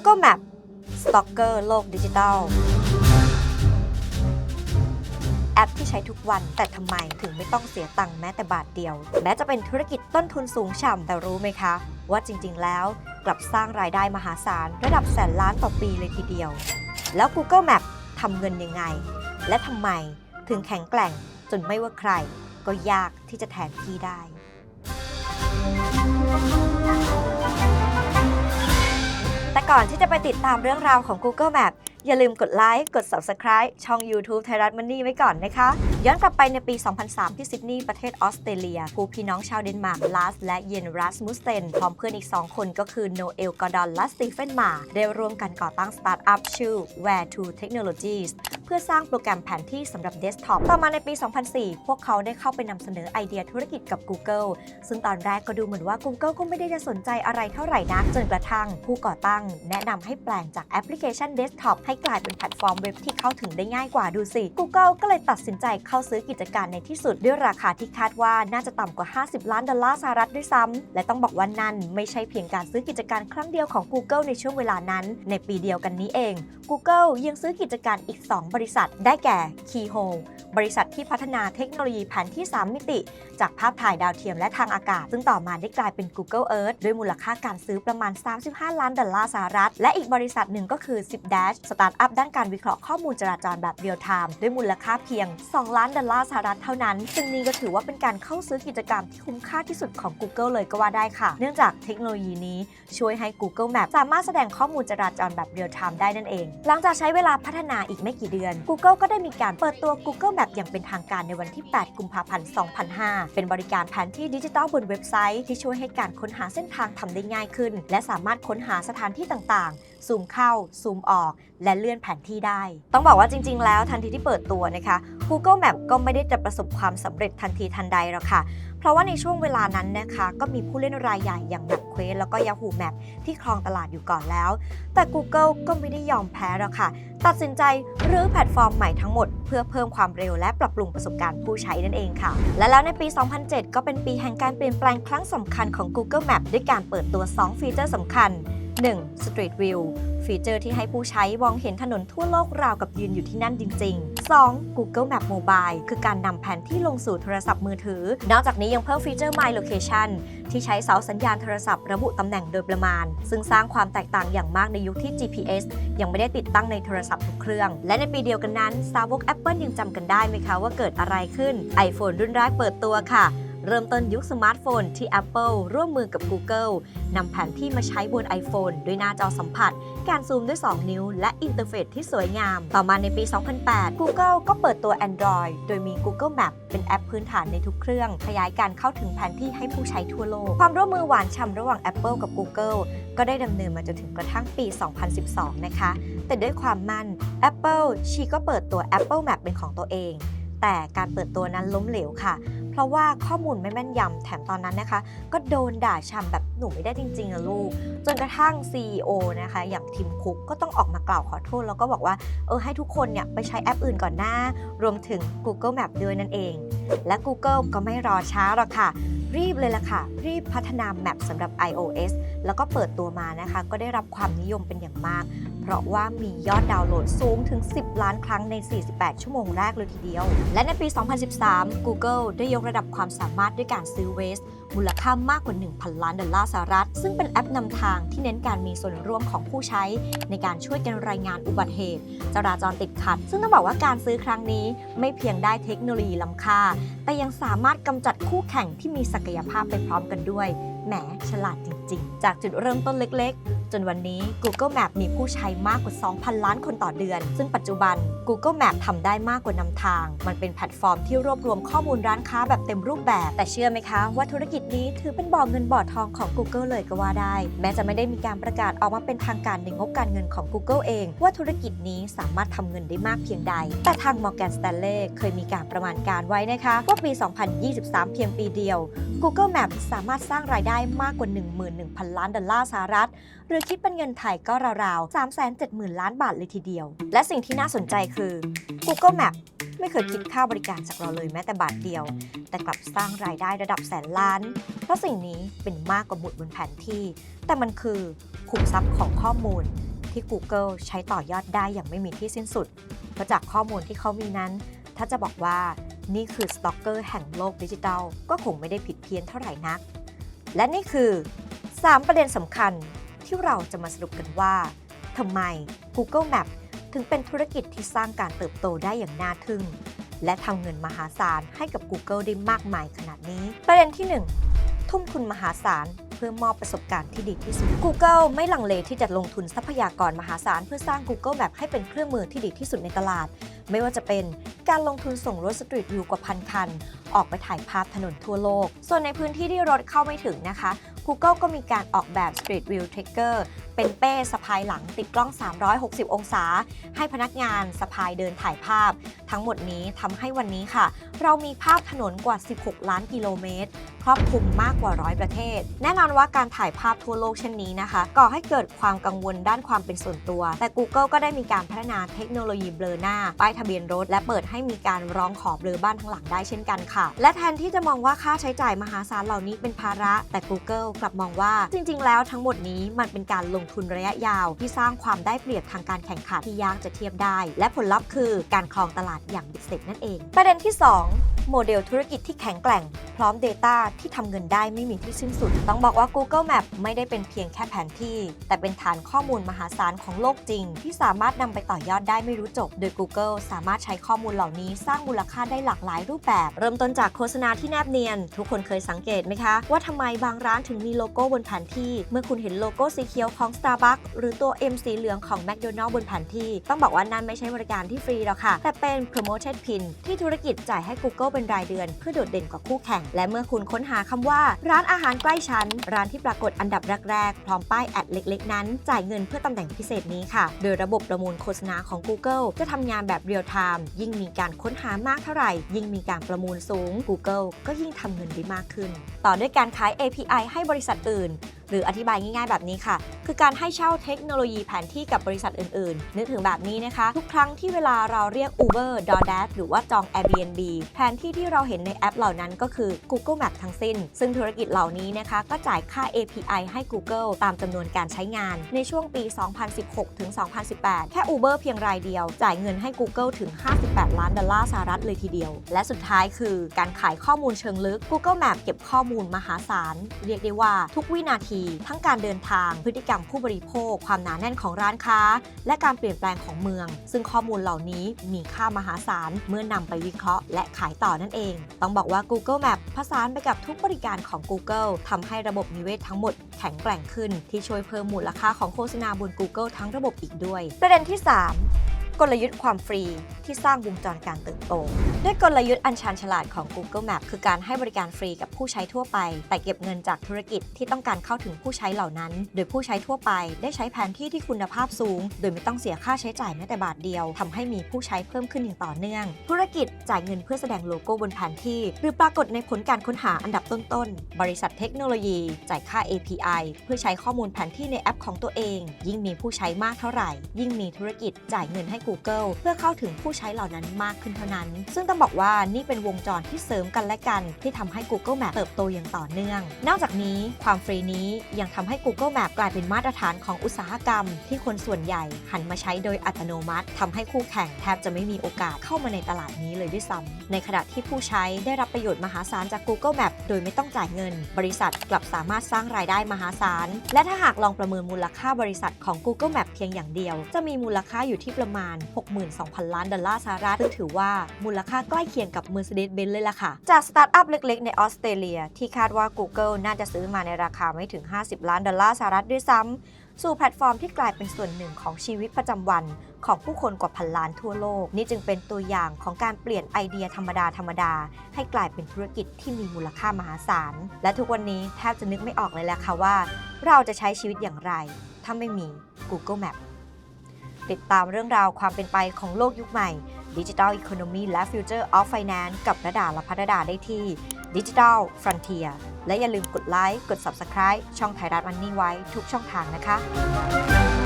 Google Map Stalker โลกดิจิทัล แอปที่ใช้ทุกวันแต่ทำไมถึงไม่ต้องเสียตังค์แม้แต่บาทเดียว แม้จะเป็นธุรกิจต้นทุนสูงฉ่ำแต่รู้ไหมคะ ว่าจริง ๆ แล้วกลับสร้างรายได้มหาศาลระดับแสนล้านต่อปีเลยทีเดียว แล้ว Google Map ทำเงินยังไง และทำไมถึงแข็งแกร่งจนไม่ว่าใคร ก็ยากที่จะแทนที่ได้ แต่ก่อนที่จะไปติดตามเรื่องราวของ Google Map อย่าลืมกดไลค์ กด Subscribe ช่อง YouTube ไทยรัฐมันนี่ไว้ก่อนนะคะ ย้อนกลับไปในปี 2003 ที่ซิดนีย์ประเทศออสเตรเลีย ผู้พี่น้องชาวเดนมาร์กลาสและเยนรัสมุสเซนพร้อมเพื่อนอีก 2 คนก็คือโนเอลกอร์ดอนและสตีเฟนมา ได้ร่วมกันก่อตั้งสตาร์ทอัพชื่อ Where to Technologies พื่อสร้างโปรแกรมแผนที่สำหรับเดสก์ท็อป ต่อมาในปี 2004 พวกเขาได้เข้าไปนำเสนอไอเดียธุรกิจกับ Google ซึ่งตอนแรกก็ดูเหมือนว่า Google ก็ไม่ได้จะสนใจอะไรเท่าไหร่นัก จนกระทั่งผู้ก่อตั้ง แนะนำให้แปลงจากแอปพลิเคชันเดสก์ท็อปให้กลายเป็นแพลตฟอร์มเว็บที่เข้าถึงได้ง่ายกว่าดูสิ Google ก็เลยตัดสินใจเข้าซื้อกิจการในที่สุด ด้วยราคาที่คาดว่าน่าจะต่ำกว่า 50 ล้านดอลลาร์สหรัฐด้วยซ้ำและต้องบอกว่านั่นไม่ใช่เพียงการซื้อกิจการครั้งเดียวของ Google ในช่วงเวลานั้น ในปีเดียวกันนี้เอง Google ยังซื้อกิจการอีก 2บริษัทได้แก่ Keyhole บริษัทที่พัฒนาเทคโนโลยีแผนที่ 3 มิติ จากภาพถ่ายดาวเทียมและทางอากาศ ซึ่งต่อมาได้กลายเป็น Google Earth ด้วยมูลค่าการซื้อประมาณ 35 ล้านดอลลาร์สหรัฐ และอีกบริษัทหนึ่งก็คือ 10 Dash สตาร์ทอัพด้านการวิเคราะห์ข้อมูลจราจรแบบเรียลไทม์ด้วยมูลค่าเพียง 2 ล้านดอลลาร์สหรัฐเท่านั้น ซึ่งนี่ก็ถือว่าเป็นการเข้าซื้อกิจกรรมที่คุ้มค่าที่สุดของ Google เลยก็ว่าได้ค่ะ เนื่องจากเทคโนโลยีนี้ช่วยให้ Google Map สามารถแสดงข้อมูลจราจรแบบเรียลไทม์ได้นั่นเอง หลังจากใช้เวลาพัฒนาอีกไม่กี่เดือน Google ก็ได้มีการเปิดตัว Google Map อย่างเป็นทางการในวันที่ 8 กุมภาพันธ์ 2005 เป็นบริการแผนที่ดิจิทัลบนเว็บไซต์ที่ช่วยให้การค้นหาเส้นทางทำได้ง่ายขึ้น และสามารถค้นหาสถานที่ต่างๆซูมเข้า ซูมออก และเลื่อนแผนที่ได้ ต้องบอกว่าจริง ๆ แล้วทันทีที่เปิดตัวนะคะ Google Map ก็ไม่ได้จะประสบความสำเร็จทันทีทันใดหรอกค่ะ เพราะว่าในช่วงเวลานั้นนะคะ ก็มีผู้เล่นรายใหญ่อย่าง Map Quest แล้วก็ Yahoo Map ที่ครองตลาดอยู่ก่อนแล้ว แต่ Google ก็ไม่ได้ยอมแพ้หรอกค่ะ ตัดสินใจรื้อแพลตฟอร์มใหม่ทั้งหมด เพื่อเพิ่มความเร็วและปรับปรุงประสบการณ์ผู้ใช้นั่นเองค่ะ และแล้วในปี 2007 ก็เป็นปีแห่งการเปลี่ยนแปลงครั้งสำคัญของ Google Map ด้วยการเปิดตัว 2 ฟีเจอร์สำคัญ 1. Street View ฟีเจอร์ที่ให้ผู้ใช้มองเห็นถนนทั่วโลกราวกับยืนอยู่ที่นั่นจริง ๆ 2. Google Map Mobile คือการนำแผนที่ลงสู่โทรศัพท์มือถือ นอกจากนี้ยังเพิ่มฟีเจอร์ My Location ที่ใช้เสาสัญญาณโทรศัพท์ระบุตำแหน่งโดยประมาณ ซึ่งสร้างความแตกต่างอย่างมากในยุคที่ GPS ยังไม่ได้ติดตั้งในโทรศัพท์ทุกเครื่อง และในปีเดียวกันนั้นสาวก Apple ยังจำกันได้ไหมคะว่าเกิดอะไรขึ้น iPhone รุ่นแรกเปิดตัวค่ะ เริ่มต้นยุคสมาร์ทโฟนที่ Apple ร่วมมือกับ Google นำแผนที่มาใช้บน iPhone ด้วยหน้าจอสัมผัส การซูมด้วย 2 นิ้ว และอินเทอร์เฟซที่สวยงาม ต่อมาในปี 2008 Google ก็เปิดตัว Android โดยมี Google Map เป็นแอปพื้นฐานในทุกเครื่อง ขยายการเข้าถึงแผนที่ให้ผู้ใช้ทั่วโลก ความร่วมมือหวานฉ่ำระหว่าง Apple กับ Google ก็ได้ดำเนินมาจนถึงกระทั่งปี 2012 นะคะ แต่ด้วยความมั่น Apple ชีก็เปิดตัว Apple Map เป็นของตัวเอง แต่การเปิดตัวนั้นล้มเหลวค่ะ ราะว่าข้อมูลไม่แม่นยำแถมตอนนั้นนะคะ ก็โดนด่าชำแบบหนูไม่ได้จริงๆอะลูก จนกระทั่ง CEO นะคะ อย่างทิมคุกก็ต้องออกมากล่าวขอโทษ แล้วก็บอกว่าเออให้ทุกคนเนี่ยไปใช้แอปอื่นก่อนหน้า รวมถึง Google Map ด้วยนั่นเอง และ Google ก็ไม่รอช้าหรอกค่ะรีบเลยล่ะค่ะ รีบพัฒนา Map สำหรับ iOS แล้วก็เปิดตัวมานะคะ ก็ได้รับความนิยมเป็นอย่างมาก เพราะว่ามียอดดาวน์โหลดสูงถึง 10 ล้านครั้งใน 48 ชั่วโมงแรกเลยทีเดียว และในปี 2013 Google ได้ยกระดับความสามารถด้วยการซื้อ Waze มูลค่ามากกว่า 1,000 ล้านดอลลาร์สหรัฐ ซึ่งเป็นแอปนำทางที่เน้นการมีส่วนร่วมของผู้ใช้ ในการช่วยกันรายงานอุบัติเหตุ จราจรติดขัด ซึ่งต้องบอกว่าการซื้อครั้งนี้ไม่เพียงได้เทคโนโลยีล้ำค่า แต่ยังสามารถกำจัดคู่แข่งที่มีศักยภาพไปพร้อมกันด้วย แหมฉลาดจริง ๆ จากจุดเริ่มต้นเล็กๆ จนวันนี้ Google Map มีผู้ใช้มากกว่า 2,000 ล้านคนต่อเดือน ซึ่งปัจจุบัน Google Map ทำได้มากกว่านำทาง มันเป็นแพลตฟอร์มที่รวบรวมข้อมูลร้านค้าแบบเต็มรูปแบบ แต่เชื่อไหมคะว่าธุรกิจนี้ถือเป็นบ่อเงินบ่อทองของ Google เลยก็ว่าได้ แม้จะไม่ได้มีการประกาศออกมาเป็นทางการในงบการเงินของ Google เอง ว่าธุรกิจนี้สามารถทำเงินได้มากเพียงใด แต่ทาง Morgan Stanley เคยมีการประมาณการไว้นะคะว่าปี 2023 เพียงปีเดียว Google Map สามารถสร้างรายได้มากกว่า 11,000 ล้านดอลลาร์สหรัฐหรืรือคิดเป็นเงินไทยก็ราวๆ 370,000 ล้านบาทเลยทีเดียว และสิ่งที่น่าสนใจคือ Google Map ไม่เคยคิดค่าบริการจากเราเลยแม้แต่บาทเดียว แต่กลับสร้างรายได้ระดับแสนล้าน เพราะสิ่งนี้เป็นมากกว่าหมุดบนแผนที่ แต่มันคือขุมทรัพย์ของข้อมูลที่ Google ใช้ต่อยอดได้อย่างไม่มีที่สิ้นสุด เพราะจากข้อมูลที่เขามีนั้น ถ้าจะบอกว่านี่คือสตอกเกอร์แห่งโลกดิจิทัล ก็คงไม่ได้ผิดเพี้ยนเท่าไหร่นัก และนี่คือ 3 ประเด็นสำคัญ ที่เราจะมาสรุปกันว่าทำไม Google Map ถึงเป็นธุรกิจที่สร้างการเติบโตได้อย่างน่าทึ่ง และทำเงินมหาศาลให้กับ Google ได้มากมายขนาดนี้ ประเด็นที่ 1 ทุ่มทุนมหาศาลเพื่อมอบประสบการณ์ที่ดีที่สุด Google ไม่ลังเลที่จะลงทุนทรัพยากรมหาศาลเพื่อสร้าง Google Map ให้เป็นเครื่องมือที่ดีที่สุดในตลาด ไม่ว่าจะเป็นการลงทุนส่งรถสตรีทวิวกว่าพันคัน ออกไปถ่ายภาพถนนทั่วโลก ส่วนในพื้นที่ที่รถเข้าไม่ถึงนะคะ Google ก็มีการออกแบบ Street View Tracker เป็นเป้สะพายหลังติดกล้อง 360 องศา ให้พนักงานสะพายเดินถ่ายภาพ ทั้งหมดนี้ทำให้วันนี้ค่ะ เรามีภาพถนนกว่า 16 ล้านกิโลเมตร ครอบคลุมมากกว่าร้อยประเทศ แน่นอนว่าการถ่ายภาพทั่วโลกเช่นนี้นะคะ ก่อให้เกิดความกังวลด้านความเป็นส่วนตัว แต่ Google ก็ได้มีการพัฒนาเทคโนโลยีเบลอหน้า ป้ายทะเบียนรถ และเปิดให้มีการร้องขอเบลอบ้านทั้งหลังได้เช่นกันค่ะ และแทนที่จะมองว่าค่าใช้จ่ายมหาศาลเหล่านี้เป็นภาระ แต่ Google กลับมองว่า จริง ๆ แล้วทั้งหมดนี้มันเป็นการลงทุนระยะยาว ที่สร้างความได้เปรียบทางการแข่งขันที่ยากจะเทียบได้ และผลลัพธ์คือการครองตลาดอย่างเบ็ดเสร็จนั่นเอง ประเด็นที่ 2โมเดลธุรกิจที่แข็งแกร่ง พร้อม Data ที่ทำเงินได้ไม่มีที่สิ้นสุด ต้องบอกว่า Google Map ไม่ได้เป็นเพียงแค่แผนที่ แต่เป็นฐานข้อมูลมหาศาลของโลกจริง ที่สามารถนำไปต่อยอดได้ไม่รู้จบ โดย Google สามารถใช้ข้อมูลเหล่านี้สร้างมูลค่าได้หลากหลายรูปแบบ เริ่มต้นจากโฆษณาที่แนบเนียน ทุกคนเคยสังเกตไหมคะ ว่าทำไมบางร้านถึงมีีโลโก้บนแผนที่ เมื่อคุณเห็นโลโก้สีเขียวของ Starbucks หรือตัว M สีเหลืองของ McDonald บนแผนที่ ต้องบอกว่านั่นไม่ใช่บริการที่ฟรีหรอกค่ะ แต่เป็น promoted pin ที่ธุรกิจจ่ายให้ Google เป็นรายเดือน เพื่อโดดเด่นกว่าคู่แข่ง และเมื่อคุณค้นหาคำว่า ร้านอาหารใกล้ชั้น ร้านที่ปรากฏอันดับแรกๆพร้อมป้ายแอดเล็ก ๆ นั้น จ่ายเงินเพื่อตำแหน่งพิเศษนี้ค่ะ โดยระบบประมูลโฆษณาของ Google จะทำงานแบบเรียลไทม์ยิ่งมีการค้นหามากเท่าไหร่ ยิ่งมีการประมูลสูง Google ก็ยิ่งทำเงินได้มากขึ้น ต่อด้วยการขาย API ให้บริริษัทอื่น หรืออธิบายง่ายๆแบบนี้ค่ะ คือการให้เช่าเทคโนโลยีแผนที่กับบริษัทอื่นๆ นึกถึงแบบนี้นะคะ ทุกครั้งที่เวลาเราเรียก Uber DoorDash หรือว่าจอง Airbnb แผนที่ที่เราเห็นในแอปเหล่านั้นก็คือ Google Map ทั้งสิ้น ซึ่งธุรกิจเหล่านี้นะคะ ก็จ่ายค่า API ให้ Google ตามจำนวนการใช้งาน ในช่วงปี 2016 ถึง 2018 แค่ Uber เพียงรายเดียว จ่ายเงินให้ Google ถึง 58 ล้านดอลลาร์สหรัฐเลยทีเดียว และสุดท้ายคือการขายข้อมูลเชิงลึก Google Map เก็บข้อมูลมหาศาล เรียกได้ว่าทุกวินาทีทั้งการเดินทาง พฤติกรรมผู้บริโภค ความหนาแน่นของร้านค้า และการเปลี่ยนแปลงของเมือง ซึ่งข้อมูลเหล่านี้มีค่ามหาศาลเมื่อนำไปวิเคราะห์และขายต่อนั่นเอง ต้องบอกว่า Google Map ผสานไปกับทุกบริการของ Google ทำให้ระบบนิเวศทั้งหมดแข็งแกร่งขึ้นที่ช่วยเพิ่มมูลค่าของโฆษณาบน Google ทั้งระบบอีกด้วย ประเด็นที่ 3 กลยุทธ์ความฟรีที่สร้างวงจรการเติบโต ด้วยกลยุทธ์อันชาญฉลาดของ Google Map คือการให้บริการฟรีกับผู้ใช้ทั่วไป แต่เก็บเงินจากธุรกิจที่ต้องการเข้าถึงผู้ใช้เหล่านั้น โดยผู้ใช้ทั่วไป ได้ใช้แผนที่ที่คุณภาพสูง โดยไม่ต้องเสียค่าใช้จ่ายแม้แต่บาทเดียวทำให้มีผู้ใช้เพิ่มขึ้นอย่างต่อเนื่อง ธุรกิจจ่ายเงินเพื่อแสดงโลโก้บนแผนที่ หรือปรากฏในผลการค้นหาอันดับต้นๆ บริษัทเทคโนโลยี จ่ายค่า API เพื่อใช้ข้อมูลแผนที่ในแอปของตัวเอง ยิ่งมีผู้ใช้มากเท่าไหร่ ยิ่งมีธุรกิจจ่ายเงินให้ Google เพื่อเข้าถึงผู้ใช้เหล่านั้นมากขึ้นเท่านั้น ซึ่งต้องบอกว่านี่เป็นวงจรที่เสริมกันและกัน ที่ทำให้ Google Map เติบโตอย่างต่อเนื่อง นอกจากนี้ความฟรีนี้ยังทำให้ Google Map กลายเป็นมาตรฐานของอุตสาหกรรม ที่คนส่วนใหญ่หันมาใช้โดยอัตโนมัติทำให้คู่แข่งแทบจะไม่มีโอกาสเข้ามาในตลาดนี้เลยด้วยซ้ำในขณะที่ผู้ใช้ได้รับประโยชน์มหาศาลจาก Google Map โดยไม่ต้องจ่ายเงิน บริษัทกลับสามารถสร้างรายได้มหาศาล และถ้าหากลองประเมินมูลค่าบริษัทของ Google Map เพียงอย่างเดียว จะมีมูลค่าอยู่ที่ประมาณ62,000 ล้านดอลลาร์สหรัฐซึ่งถือว่ามูลค่าใกล้เคียงกับ Mercedes-Benz เลยล่ะค่ะ จากสตาร์ทอัพเล็กๆ ในออสเตรเลีย ที่คาดว่า Google น่าจะซื้อมาในราคาไม่ถึง 50 ล้านดอลลาร์สหรัฐด้วยซ้ำสู่แพลตฟอร์มที่กลายเป็นส่วนหนึ่งของชีวิตประจำวันของผู้คนกว่าพันล้านทั่วโลก นี่จึงเป็นตัวอย่างของการเปลี่ยนไอเดียธรรมดาธรรมดา ให้กลายเป็นธุรกิจที่มีมูลค่ามหาศาล และทุกวันนี้แทบจะนึกไม่ออกเลยแหละค่ะว่า เราจะใช้ชีวิตอย่างไร ถ้าไม่มี Google Map ติดตามเรื่องราวความเป็นไปของโลกยุคใหม่ดิจิทัลอีโคโนมีและ Future of Finance กับระดาและพัฒดาได้ที่ Digital Frontier และอย่าลืมกดไลค์ กด Subscribe ช่องไทยรัฐมันนี่ไว้ทุกช่องทางนะคะ